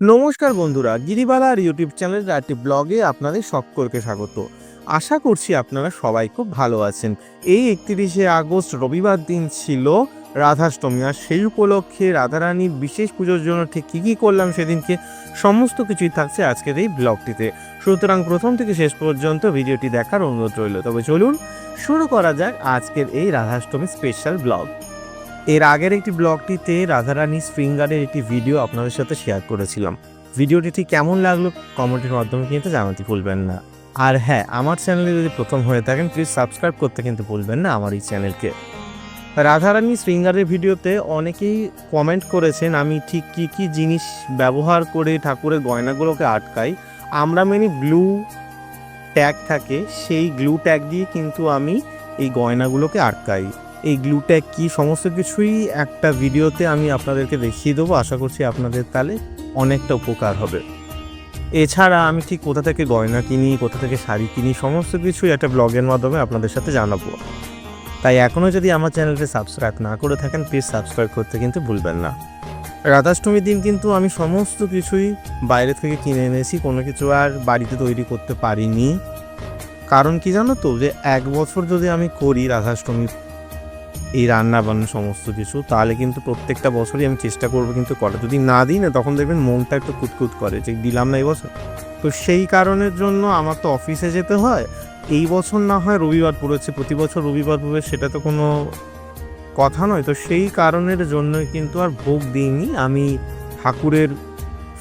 নমস্কার বন্ধুরা, গিরিবালার ইউটিউব চ্যানেলের একটি ব্লগে আপনাদের সকলকে স্বাগত। আশা করছি আপনারা সবাই খুব ভালো আছেন। এই একত্রিশে আগস্ট রবিবার দিন ছিল, রাধাষ্টমী, আর সেই উপলক্ষে রাধারানীর বিশেষ পুজোর জন্য ঠিক কী কী করলাম সেদিনকে সমস্ত কিছুই থাকছে আজকের এই ব্লগটিতে। সুতরাং প্রথম থেকে শেষ পর্যন্ত ভিডিওটি দেখার অনুরোধ রইল। তবে চলুন, শুরু করা যাক আজকের এই রাধাষ্টমী স্পেশাল ব্লগ। এর আগের একটি ব্লগটিতে রাধারানী স্প্রিঙ্গারের একটি ভিডিও আপনাদের সাথে শেয়ার করেছিলাম। ভিডিওটি ঠিক কেমন লাগল কমেন্টের মাধ্যমে কিন্তু জানাতে ভুলবেন না। আর হ্যাঁ আমার চ্যানেলে যদি প্রথম হয়ে থাকেন প্লিজ সাবস্ক্রাইব করতে কিন্তু ভুলবেন না আমার এই চ্যানেলকে রাধারানী শৃঙ্গারের ভিডিওতে অনেকেই কমেন্ট করেছেন, আমি ঠিক কী কী জিনিস ব্যবহার করে ঠাকুরের গয়নাগুলোকে আটকাই? আমরা মেনি গ্লু ট্যাগ থাকে, সেই গ্লু ট্যাগ দিয়ে কিন্তু আমি এই গয়নাগুলোকে আটকাই। এই গ্লু ট্যাগ কী সমস্ত কিছুই একটা ভিডিওতে আমি আপনাদেরকে দেখিয়ে দেবো। আশা করছি আপনাদের তাহলে অনেকটা উপকার হবে। এছাড়া আমি ঠিক কোথা থেকে গয়না কিনি, কোথা থেকে শাড়ি কিনি, সমস্ত কিছুই একটা ব্লগের মাধ্যমে আপনাদের সাথে জানাব। তাই এখনও যদি আমার চ্যানেলটি সাবস্ক্রাইব না করে থাকেন, প্লিজ সাবস্ক্রাইব করতে কিন্তু ভুলবেন না। রাধাষ্টমীর দিন কিন্তু আমি সমস্ত কিছুই বাইরে থেকে কিনে এনেছি, কোনো কিছু আর বাড়িতে তৈরি করতে পারিনি। কারণ কি জানো তো, যে এক বছর যদি আমি করি রাধাষ্টমী এই রান্না বান্না সমস্ত কিছু, তাহলে কিন্তু প্রত্যেকটা বছরই আমি চেষ্টা করব কিন্তু করা। যদি না দিই না, তখন দেখবেন মনটা একটু কুতকুত করে যে দিলাম না এই বছর তো সেই কারণের জন্য আমার তো অফিসে যেতে হয়। এই বছর না হয় রবিবার পড়েছে, প্রতি বছর রবিবার পড়বে সেটা তো কোনো কথা নয়। তো সেই কারণের জন্যই কিন্তু আর ভোগ দিইনি। আমি ঠাকুরের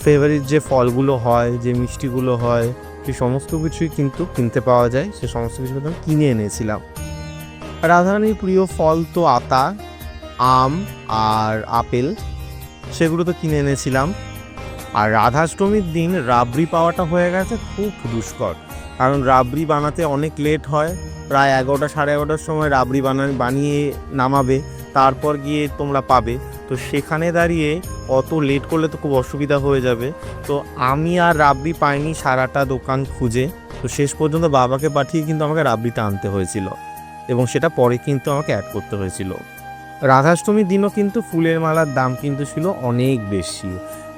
ফেভারিট যে ফলগুলো হয়, যে মিষ্টিগুলো হয়, সে সমস্ত কিছুই কিন্তু কিনতে পাওয়া যায়। সে সমস্ত কিছু কিন্তু আমি কিনে এনেছিলাম। রাধারানীর প্রিয় ফল তো আতা, আম আর আপেল, সেগুলো তো কিনে এনেছিলাম। আর রাধাষ্টমীর দিন রাবড়ি পাওয়াটা হয়ে গেছে খুব দুষ্কর। কারণ রাবড়ি বানাতে অনেক লেট হয়, প্রায় এগারোটা সাড়ে এগারোটার সময় রাবড়ি বানা, বানিয়ে নামাবে, তারপর গিয়ে তোমরা পাবে। তো সেখানে দাঁড়িয়ে অত লেট করলে তো খুব অসুবিধা হয়ে যাবে। তো আমি আর রাবড়ি পাইনি সারাটা দোকান খুঁজে। তো শেষ পর্যন্ত বাবাকে পাঠিয়ে কিন্তু আমাকে রাবড়িটা আনতে হয়েছিল। এবং সেটা পরে কিন্তু আমাকে অ্যাড করতে হয়েছিল। রাধাষ্টমীর দিনও কিন্তু ফুলের মালার দাম কিন্তু ছিল অনেক বেশি।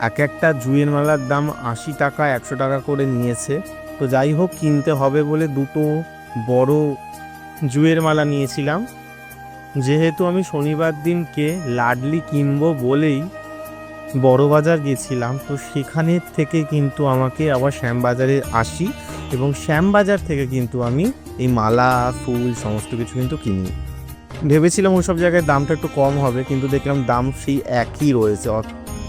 এক একটা জুয়ের মালার দাম আশি টাকা, একশো টাকা করে নিয়েছে। তো যাই হোক, কিনতে হবে বলে দুটো বড় জুয়ের মালা নিয়েছিলাম। যেহেতু আমি শনিবার দিনকে লাডলি কিনবো বলেই বড় বাজার গেছিলাম, তো সেখানের থেকে কিন্তু আমাকে আবার শ্যামবাজারে আসি। এবং শ্যামবাজার থেকে কিন্তু আমি এই মালা, ফুল, সমস্ত কিছু কিন্তু কিনি। ভেবেছিলাম ওই সব জায়গায় দামটা একটু কম হবে, কিন্তু দেখলাম দাম সেই একই রয়েছে।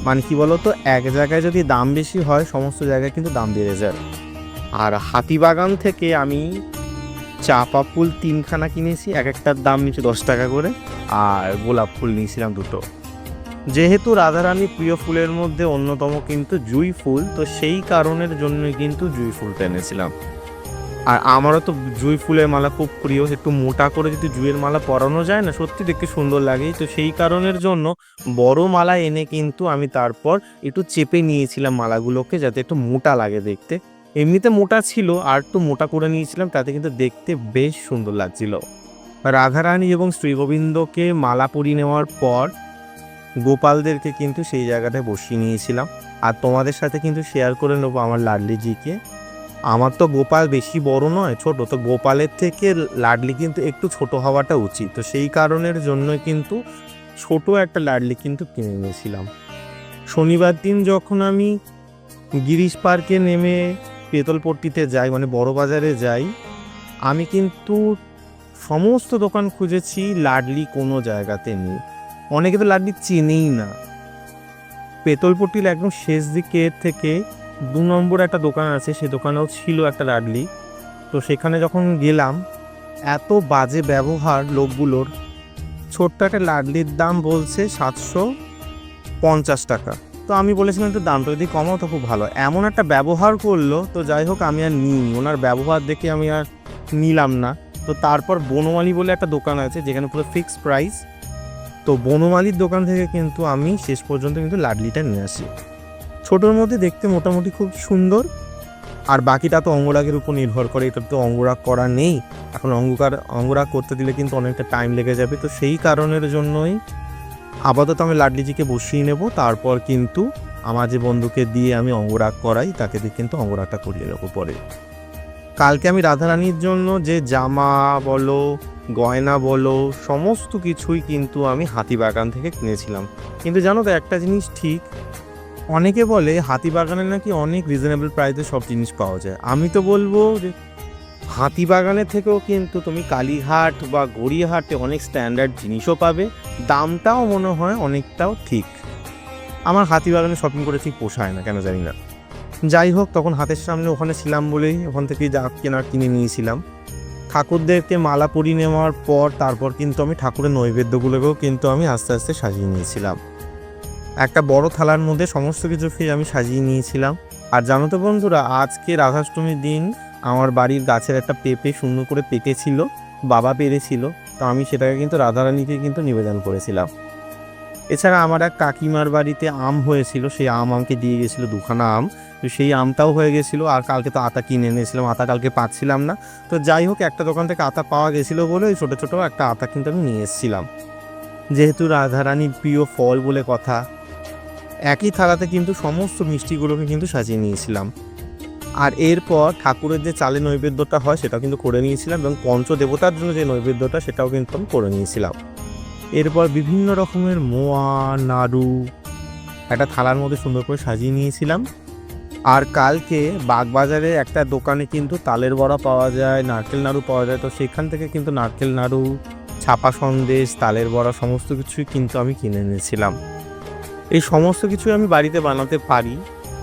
মানে কি বলতো, এক জায়গায় যদি দাম বেশি হয়, সমস্ত জায়গায় কিন্তু দাম বেড়ে যায়। আর হাতিবাগান থেকে আমি চাপা ফুল তিনখানা কিনেছি, এক একটার দাম নিচে দশ টাকা করে, আর গোলাপ ফুল নিয়েছিলাম দুটো। যেহেতু রাধারানীর প্রিয় ফুলের মধ্যে অন্যতম কিন্তু জুই ফুল, তো সেই কারণের জন্য কিন্তু জুই ফুলটা এনেছিলাম। আর আমারও তো জুই ফুলের মালা খুব প্রিয়, একটু মোটা করে যদি জুইয়ের মালা পরানো যায় না, সত্যি দেখতে সুন্দর লাগে। তো সেই কারণের জন্য বড় মালা এনে কিন্তু আমি তারপর একটু চেপে নিয়েছিলাম মালাগুলোকে যাতে একটু মোটা লাগে দেখতে। এমনিতে মোটা ছিল, আর একটু মোটা করে নিয়েছিলাম, তাতে কিন্তু দেখতে বেশ সুন্দর লাগছিল। রাধারানী এবং শ্রীগোবিন্দকে মালা পরিয়ে নেওয়ার পর গোপালদেরকে কিন্তু সেই জায়গাটায় বসিয়ে নিয়েছিলাম। আর তোমাদের সাথে কিন্তু শেয়ার করে নেব আমার লাডলিজিকে। আমার তো গোপাল বেশি বড় নয়, ছোট। তো গোপালের থেকে লাডলি কিন্তু একটু ছোট হওয়াটা উচিত। তো সেই কারণের জন্যই কিন্তু ছোট একটা লাডলি কিন্তু কিনে নিয়েছিলাম। শনিবার দিন যখন আমি গিরিশ পার্কে নেমে পেতলপট্টিতে যাই মানে বড় বাজারে যাই, আমি কিন্তু সমস্ত দোকান খুঁজেছি, লাডলি কোনো জায়গাতে নেই। অনেকে তো লাডলি চেনেই না। পেতলপট্টির একদম শেষ দিকে থেকে দু নম্বর একটা দোকান আছে, সে দোকানেও ছিল একটা লাডলি তো সেখানে যখন গেলাম, এত বাজে ব্যবহার লোকগুলোর। ছোট্ট একটা লাডলির দাম বলছে সাতশো পঞ্চাশ টাকা। তো আমি বলেছিলাম একটু দামটা যদি কমাও তো খুব ভালো। এমন একটা ব্যবহার করল, তো যাই হোক আমি আর নিই ওনার ব্যবহার দেখে আমি আর নিলাম না। তো তারপর বনমালি বলে একটা দোকান আছে, যেখানে পুরো ফিক্সড প্রাইস তো বনমালীর দোকান থেকে কিন্তু আমি শেষ পর্যন্ত কিন্তু লাডলিটা নিয়ে আসি। ছোটোর মধ্যে দেখতে মোটামুটি খুব সুন্দর, আর বাকিটা তো অঙ্গরাগের উপর নির্ভর করে, এটা তো অঙ্গরাগ করা নেই। এখন অঙ্গকার, অঙ্গরাগ করতে দিলে কিন্তু অনেকটা টাইম লেগে যাবে। তো সেই কারণের জন্যই আপাতত আমি লাডলিজিকে বসিয়ে নেব। তারপর কিন্তু আমার যে বন্ধুকে দিয়ে আমি অঙ্গরাগ করাই, তাকে দিয়ে কিন্তু অঙ্গরাগটা করিয়ে নেব পরে। কালকে আমি রাধারানীর জন্য যে জামা বলো গয়না বলো, সমস্ত কিছুই কিন্তু আমি হাতিবাগান থেকে কিনেছিলাম। কিন্তু জানো তো, একটা জিনিস ঠিক, অনেকে বলে হাতিবাগানে নাকি অনেক রিজনেবল প্রাইসে সব জিনিস পাওয়া যায়। আমি তো বলব যে হাতিবাগানের থেকেও কিন্তু তুমি কালীঘাট বা গড়িয়াহাটে অনেক স্ট্যান্ডার্ড জিনিসও পাবে। দামটাও মনে হয় অনেকটাও ঠিক। আমার হাতিবাগানে শপিং করে ঠিক পোষায় না, কেন জানি না। যাই হোক, তখন হাতের সামনে ওখানে ছিলাম বলেই ওখান থেকে যা কেনার কিনে নিয়েছিলাম। ঠাকুরদেরকে মালা পরিয়ে নেওয়ার পর তারপর কিন্তু আমি ঠাকুরের নৈবেদ্যগুলোকেও কিন্তু আমি আস্তে আস্তে সাজিয়ে নিয়েছিলাম। একটা বড় থালার মধ্যে সমস্ত কিছু ফিরে আমি সাজিয়ে নিয়েছিলাম। আর জানো তো বন্ধুরা, আজকে রাধাষ্টমীর দিন আমার বাড়ির গাছের একটা পেঁপে সুন্দর করে পেকেছিল, বাবা পেরেছিল, তো আমি সেটাকে কিন্তু রাধারানীকে কিন্তু নিবেদন করেছিলাম। এছাড়া আমার এক কাকিমার বাড়িতে আম হয়েছিল, সেই আম আমাকে দিয়ে গেছিল দুখানা আম। তো সেই আমটাও হয়ে গেছিল, আর কালকে তো আতা কিনে এনেছিলাম, আতা কালকে পাচ্ছিলাম না। তো যাই হোক, একটা দোকান থেকে আতা পাওয়া গেছিল বলে ওই ছোটো ছোটো একটা আতা কিন্তু আমি নিয়ে এসেছিলাম। যেহেতু রাধারানীর প্রিয় ফল বলে কথা, একই থালাতে কিন্তু সমস্ত মিষ্টিগুলোকে কিন্তু সাজিয়ে নিয়েছিলাম। আর এরপর ঠাকুরের যে চালে নৈবেদ্যটা হয়, সেটাও কিন্তু করে নিয়েছিলাম এবং পঞ্চদেবতার জন্য যে নৈবেদ্যটা, সেটাও কিন্তু আমি করে নিয়েছিলাম। এরপর বিভিন্ন রকমের মোয়া, নাড়ু, একটা থালার মধ্যে সুন্দর করে সাজিয়ে নিয়েছিলাম। আর কালকে বাগবাজারে একটা দোকানে কিন্তু তালের বড়া পাওয়া যায়, নারকেল নাড়ু পাওয়া যায়। তো সেখান থেকে কিন্তু নারকেল নাড়ু, ছাপা সন্দেশ, তালের বড়া সমস্ত কিছুই কিন্তু আমি কিনে এনেছিলাম। এই সমস্ত কিছুই আমি বাড়িতে বানাতে পারি,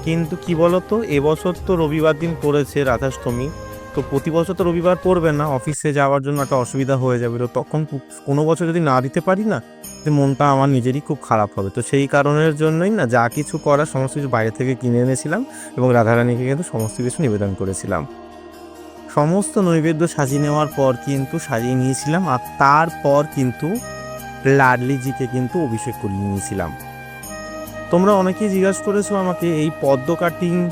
কিন্তু কি বলতো, এবছর তো রবিবার দিন পড়েছে রাধাষ্টমী। তো প্রতি বছর তো রবিবার পড়বে না, অফিসে যাওয়ার জন্য একটা অসুবিধা হয়ে যাবে। তো তখন কোনো বছর যদি না দিতে পারি না মনটা আমার নিজেরই খুব খারাপ হবে। তো সেই কারণের জন্যই না যা কিছু করার সমস্ত কিছু বাইরে থেকে কিনে এনেছিলাম এবং রাধারানীকে কিন্তু সমস্ত কিছু নিবেদন করেছিলাম। সমস্ত নৈবেদ্য সাজিয়ে নেওয়ার পর কিন্তু সাজিয়ে নিয়েছিলাম আর তারপর কিন্তু লাডলিজিকে কিন্তু অভিষেক করিয়ে নিয়েছিলাম। তোমরা অনেকেই জিজ্ঞাসা করেছ আমাকে এই পদ্ম কাটিং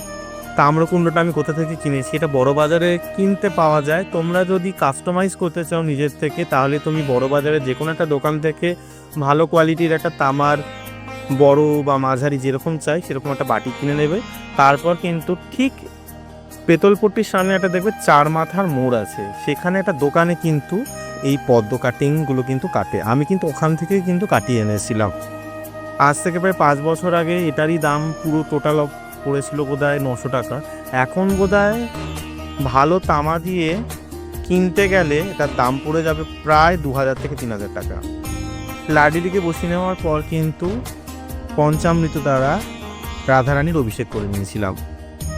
তাম্রকুণ্ডটা আমি কোথা থেকে কিনেছি, এটা বড় বাজারে কিনতে পাওয়া যায়। তোমরা যদি কাস্টমাইজ করতে চাও নিজের থেকে, তাহলে তুমি বড় বাজারে যে কোনো একটা দোকান থেকে ভালো কোয়ালিটির একটা তামার, বড় বা মাঝারি যেরকম চাই, সেরকম একটা বাটি কিনে নেবে। তারপর কিন্তু ঠিক পেতলপট্টির সামনে একটা দেখবে চার মাথার মোড় আছে। সেখানে একটা দোকানে কিন্তু এই পদ্ম কাটিংগুলো কিন্তু কাটে। আমি কিন্তু ওখান থেকেই কিন্তু কাটিয়ে এনেছিলাম। আজ থেকে প্রায় পাঁচ বছর আগে এটারই দাম পুরো টোটাল পড়েছিল বোধহয় নশো টাকা। এখন বোধহয় ভালো তামা দিয়ে কিনতে গেলে তার দাম পড়ে যাবে প্রায় দু হাজার থেকে তিন হাজার টাকা। লাডিলিকে বসিয়ে নেওয়ার পর কিন্তু পঞ্চামৃত দ্বারা রাধারানীর অভিষেক করে নিয়েছিলাম।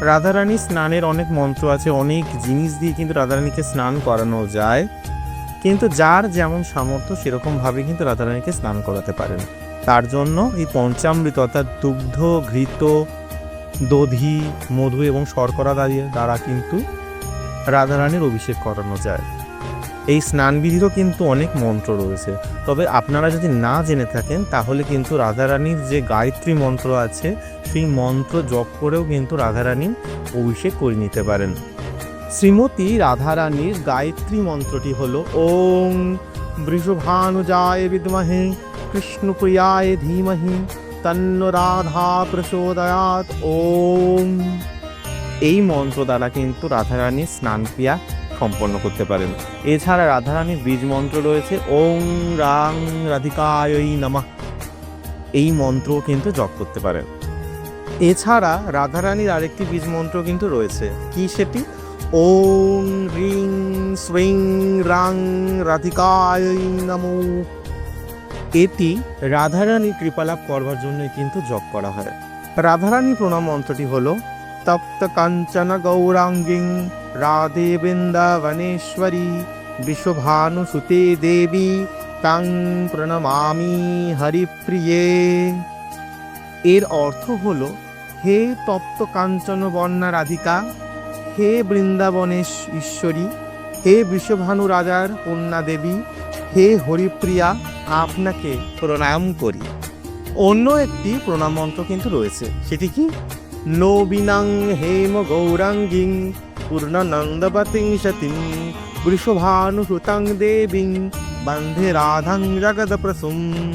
রাধারানী স্নানের অনেক মন্ত্র আছে, অনেক জিনিস দিয়ে কিন্তু রাধারানীকে স্নান করানো যায়। কিন্তু যার যেমন সামর্থ্য সেরকমভাবে কিন্তু রাধারানীকে স্নান করাতে পারেন তার জন্য এই পঞ্চামৃত অর্থাৎ দুগ্ধ ঘৃত দধি, মধু এবং শর্করা দাঁড়িয়ে, দ্বারা কিন্তু রাধারানীর অভিষেক করানো যায়। এই স্নানবিধিরও কিন্তু অনেক মন্ত্র রয়েছে। তবে আপনারা যদি না জেনে থাকেন, তাহলে কিন্তু রাধারানীর যে গায়ত্রী মন্ত্র আছে, সেই মন্ত্র জপ করেও কিন্তু রাধারানীর অভিষেক করে নিতে পারেন। শ্রীমতী রাধারানীর গায়ত্রী মন্ত্রটি হল ওং বৃষভানুজায় বিদ্মহে, কৃষ্ণপ্রিয়ায় ধীমহি। তন্ন রাধা প্রচোদয়াত ওম এই মন্ত্র দ্বারা কিন্তু রাধারানীর স্নান ক্রিয়া সম্পন্ন করতে পারেন। এছাড়া রাধারানীর বীজ মন্ত্র রয়েছে, ওং রাং রাধিকায়ই নমঃ। এই মন্ত্র কিন্তু জপ করতে পারেন। এছাড়া রাধারানীর আরেকটি বীজ মন্ত্র কিন্তু রয়েছে, কি সেটি? ওং রিং স্রিং রাং রাধিকায়ই নমো। এটি রাধারানী কৃপালাভ করবার জন্য কিন্তু জপ করা হয়। রাধারানী প্রণাম মন্ত্রটি হল, তপ্ত কাঞ্চন গৌরাঙ্গিং রাধে বৃন্দাবনেশ্বরী বিশ্বভানুসুতে দেবী, তাং প্রণমামি হরিপ্রিয়ে। এর অর্থ হল, হে তপ্ত কাঞ্চন বর্ণা রাধিকা হে বৃন্দাবনেশ ঈশ্বরী, হে বিশ্বভানু রাজার কন্যা দেবী হে হরিপ্রিয়া আপনাকে প্রণাম করি। অন্য একটি প্রণাম মন্ত্র কিন্তু রয়েছে। সেটি কি? নবীনাং হেম গৌরাঙ্গিং পূর্ণনন্দপতিং সতিং বৃষভানুসুতাং দেবীং বন্ধে রাধাং জগৎ প্রসুম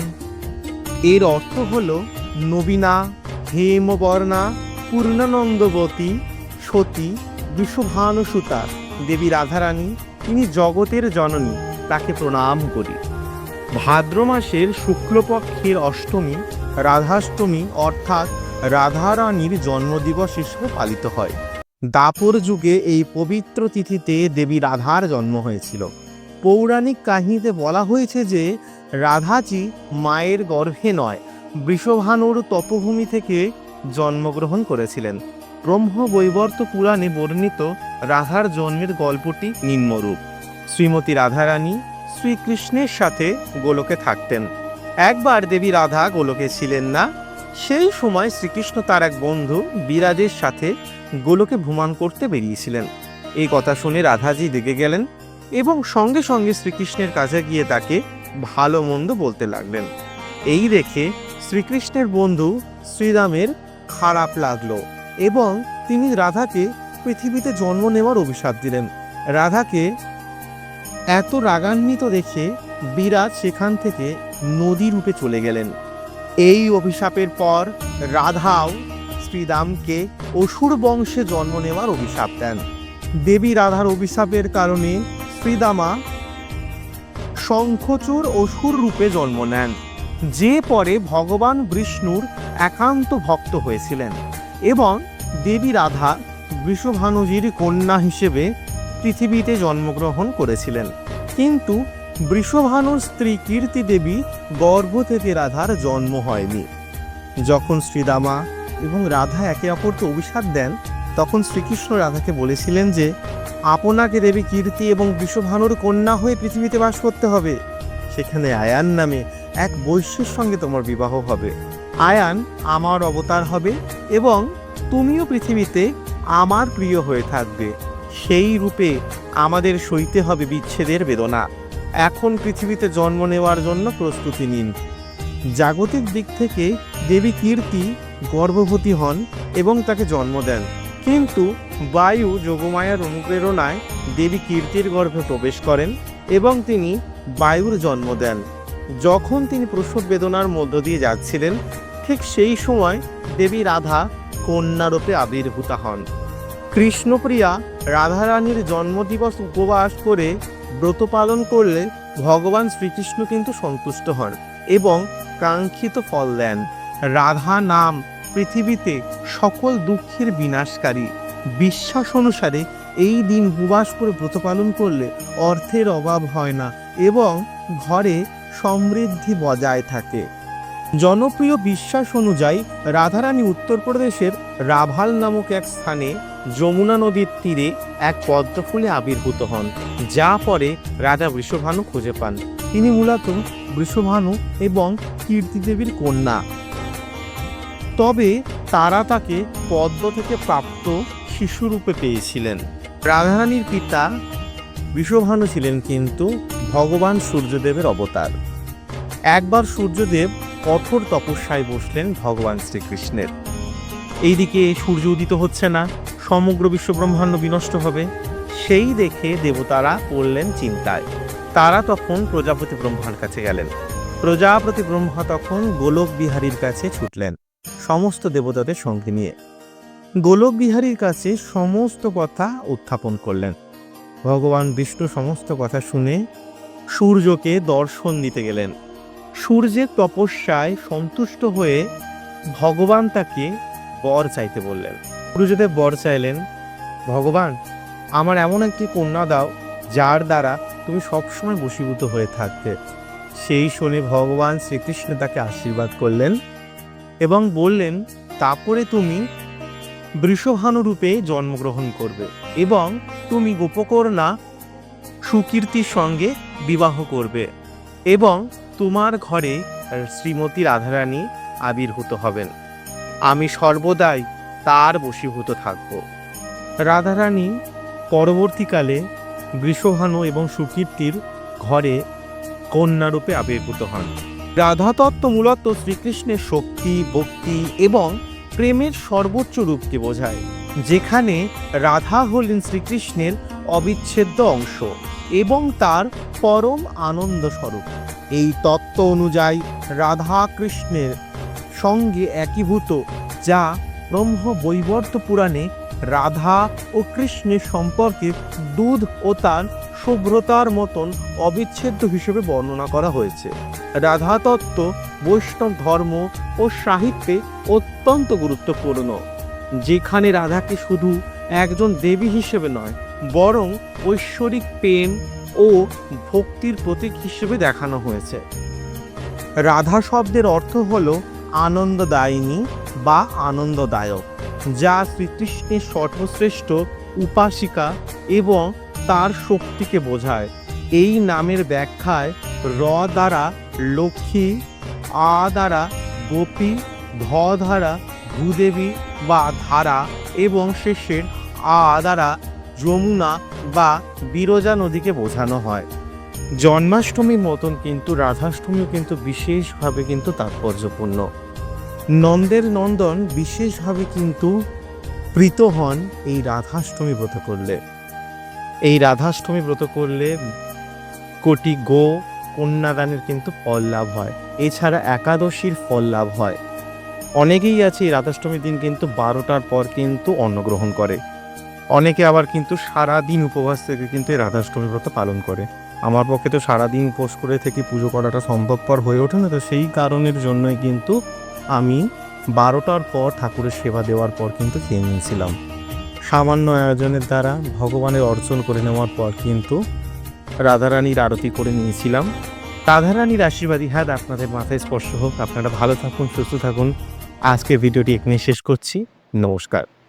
এর অর্থ হল নবীনা, হেমবর্ণা, পূর্ণানন্দবতী, সতী বিশ্বভানুসুতা দেবী রাধারানী, তিনি জগতের জননী, তাকে প্রণাম করি। ভাদ্র মাসের শুক্লপক্ষের অষ্টমী, রাধাষ্টমী অর্থাৎ রাধারানীর জন্মদিবস হিসেবে পালিত হয়। দাপর যুগে এই পবিত্র তিথিতে দেবী রাধার জন্ম হয়েছিল। পৌরাণিক কাহিনীতে বলা হয়েছে যে, রাধাজি মায়ের গর্ভে নয়, বৃষভানুর তপভূমি থেকে জন্মগ্রহণ করেছিলেন। ব্রহ্ম বৈবর্ত পুরাণে বর্ণিত রাধার জন্মের গল্পটি নিম্নরূপ। শ্রীমতী রাধারানী শ্রীকৃষ্ণের সাথে গোলকে থাকতেন। একবার দেবী রাধা গোলকে ছিলেন না, সেই সময় শ্রীকৃষ্ণ তার এক বন্ধু বিরাজের সাথে গোলকে ভ্রমণ করতে বেরিয়েছিলেন। এই কথা শুনে রাধাজি দেখে গেলেন এবং সঙ্গে সঙ্গে শ্রীকৃষ্ণের কাছে গিয়ে তাকে ভালো মন্দ বলতে লাগলেন। এই দেখে শ্রীকৃষ্ণের বন্ধু শ্রীরামের খারাপ লাগল এবং তিনি রাধাকে পৃথিবীতে জন্ম নেওয়ার অভিশাপ দিলেন। রাধাকে এত রাগান্বিত দেখে বিরাট সেখান থেকে নদী রূপে চলে গেলেন। এই অভিশাপের পর রাধাও শ্রীরামকে অসুর বংশে জন্ম নেওয়ার অভিশাপ দেন। দেবী রাধার অভিশাপের কারণে শ্রীদামা শঙ্খচূড় অসুর রূপে জন্ম নেন। যে পরে ভগবান বিষ্ণুর একান্ত ভক্ত হয়েছিলেন এবং দেবী রাধা বৃষভানুজির কন্যা হিসেবে পৃথিবীতে জন্মগ্রহণ করেছিলেন। কিন্তু বৃষভানুর স্ত্রী কীর্তি দেবী গর্ভ থেকে রাধার জন্ম হয়নি। যখন শ্রীদামা এবং রাধা একে অপরকে অভিশাপ দেন, তখন শ্রীকৃষ্ণ রাধাকে বলেছিলেন যে, আপনাকে দেবী কীর্তি এবং বিশ্বভানুর কন্যা হয়ে পৃথিবীতে বাস করতে হবে। সেখানে আয়ান নামে এক বৈশ্যের সঙ্গে তোমার বিবাহ হবে। আয়ান আমার অবতার হবে এবং তুমিও পৃথিবীতে আমার প্রিয় হয়ে থাকবে। সেই রূপে আমাদের সইতে হবে বিচ্ছেদের বেদনা। এখন পৃথিবীতে জন্ম নেওয়ার জন্য প্রস্তুতি নিন। জাগতিক দিক থেকে দেবী কীর্তি, গর্ভবতী হন এবং তাকে জন্ম দেন। কিন্তু বায়ু যোগমায়ার অনুপ্রেরণায় দেবী কীর্তির গর্ভে প্রবেশ করেন এবং তিনি বায়ুর জন্ম দেন। যখন তিনি প্রসব বেদনার মধ্য দিয়ে যাচ্ছিলেন, ঠিক সেই সময় দেবী রাধা কন্যারূপে আবির্ভূতা হন। কৃষ্ণপ্রিয়া রাধারানীর জন্মদিবস উপবাস করে ব্রত পালন করলে ভগবান শ্রীকৃষ্ণ কিন্তু সন্তুষ্ট হন এবং কাঙ্ক্ষিত ফল দেন। রাধা নাম পৃথিবীতে সকল দুঃখের বিনাশকারী। বিশ্বাস অনুসারে এই দিন উপবাস করে ব্রত পালন করলে অর্থের অভাব হয় না এবং ঘরে সমৃদ্ধি বজায় থাকে। জনপ্রিয় বিশ্বাস অনুযায়ী রাধারানী উত্তরপ্রদেশের রাভাল নামক এক স্থানে যমুনা নদীর তীরে এক পদ্মফুলে আবির্ভূত হন, যা পরে রাজা বৃষভানু খুঁজে পান। তিনি মূলত বৃষভানু এবং কীর্তিদেবীর কন্যা। তবে তারা তাকে পদ্ম থেকে প্রাপ্ত শিশুরূপে পেয়েছিলেন। রাধারানীর পিতা বিশ্বভানু ছিলেন কিন্তু ভগবান সূর্যদেবের অবতার। একবার সূর্যদেব কঠোর তপস্যায় বসলেন ভগবান শ্রীকৃষ্ণের। এইদিকে সূর্য উদিত হচ্ছে না সমগ্র বিশ্ব ব্রহ্মাণ্ড বিনষ্ট হবে, সেই দেখে দেবতারা পড়লেন চিন্তায়। তারা তখন প্রজাপতি ব্রহ্মার কাছে গেলেন। প্রজাপতি ব্রহ্মা তখন গোলক বিহারীর কাছে ছুটলেন, সমস্ত দেবতাদের সঙ্গে নিয়ে। গোলক বিহারীর কাছে সমস্ত কথা উত্থাপন করলেন। ভগবান বিষ্ণু সমস্ত কথা শুনে সূর্যকে দর্শন দিতে গেলেন। সূর্যের তপস্যায় সন্তুষ্ট হয়ে ভগবান তাকে বর চাইতে বললেন। সূর্যদেব বর চাইলেন, ভগবান, আমার এমন একটি কন্যা দাও, যার দ্বারা তুমি সবসময় বশীভূত হয়ে থাকতে। সেই শুনে ভগবান শ্রীকৃষ্ণ তাকে আশীর্বাদ করলেন এবং বললেন, তারপরে তুমি বৃষভানু রূপে জন্মগ্রহণ করবে এবং তুমি গোপকর্ণা সুকীর্তির সঙ্গে বিবাহ করবে এবং তোমার ঘরে শ্রীমতী রাধারানী আবির্ভূত হবেন। আমি সর্বদাই তার বশীভূত থাকব। রাধারানী পরবর্তীকালে বৃষভানু এবং সুকীর্তির ঘরে কন্যারূপে আবির্ভূত হন। রাধাতত্ত্ব মূলত শ্রীকৃষ্ণের শক্তি, ভক্তি এবং প্রেমের সর্বোচ্চ রূপকে বোঝায়, যেখানে রাধা হলেন শ্রীকৃষ্ণের অবিচ্ছেদ্য অংশ এবং তার পরম আনন্দ স্বরূপ। এই তত্ত্ব অনুযায়ী রাধা কৃষ্ণের সঙ্গে একীভূত, যা ব্রহ্ম বৈবর্ত পুরাণে রাধা ও কৃষ্ণের সম্পর্কে দুধ ও তার শুভ্রতার মতন অবিচ্ছেদ্য হিসেবে বর্ণনা করা হয়েছে। রাধা তত্ত্ব বৈষ্ণব ধর্ম ও সাহিত্যে অত্যন্ত গুরুত্বপূর্ণ। যেখানে রাধাকে শুধু একজন দেবী হিসেবে নয়, বরং ঐশ্বরিক প্রেম ও ভক্তির প্রতীক হিসেবে দেখানো হয়েছে। রাধা শব্দের অর্থ হল আনন্দদায়িনী বা আনন্দদায়ক, যা শ্রীকৃষ্ণের সর্বশ্রেষ্ঠ উপাসিকা এবং তার শক্তিকে বোঝায়। এই নামের ব্যাখ্যায় র দ্বারা লক্ষ্মী, আ দ্বারা গোপী, ধ দ্বারা ভূদেবী বা ধারা এবং শেষের আ দ্বারা যমুনা বা বিরজা নদীকে বোঝানো হয়। জন্মাষ্টমীর মতন কিন্তু রাধাষ্টমীও কিন্তু বিশেষভাবে কিন্তু তাৎপর্যপূর্ণ। নন্দের নন্দন বিশেষভাবে কিন্তু প্রীত হন এই রাধাষ্টমী ব্রত করলে। এই রাধাষ্টমী ব্রত করলে কোটি গো কন্যাদানের কিন্তু ফল লাভ হয়। এছাড়া একাদশীর ফল লাভ হয়। অনেকেই আছে এই রাধাষ্টমীর দিন কিন্তু বারোটার পর কিন্তু অন্নগ্রহণ করে। অনেকে আবার কিন্তু সারা দিন উপবাস থেকে কিন্তু এই রাধাষ্টমী ব্রত পালন করে। আমার পক্ষে তো সারাদিন উপোস করে থেকে পুজো করাটা সম্ভবপর হয়ে ওঠে না, তো সেই কারণের জন্যই কিন্তু আমি বারোটার পর ঠাকুরের সেবা দেওয়ার পর কিন্তু খেয়ে নিয়েছিলাম। সামান্য আয়োজনের দ্বারা ভগবানের অর্জন করে নেওয়ার পর কিন্তু রাধারানীর আরতি করে নিয়েছিলাম। রাধারানীর আশীর্বাদী হাত আপনাদের মাথায় স্পর্শ হোক। আপনারা ভালো থাকুন, সুস্থ থাকুন। আজকে ভিডিওটি এখানে শেষ করছি। নমস্কার।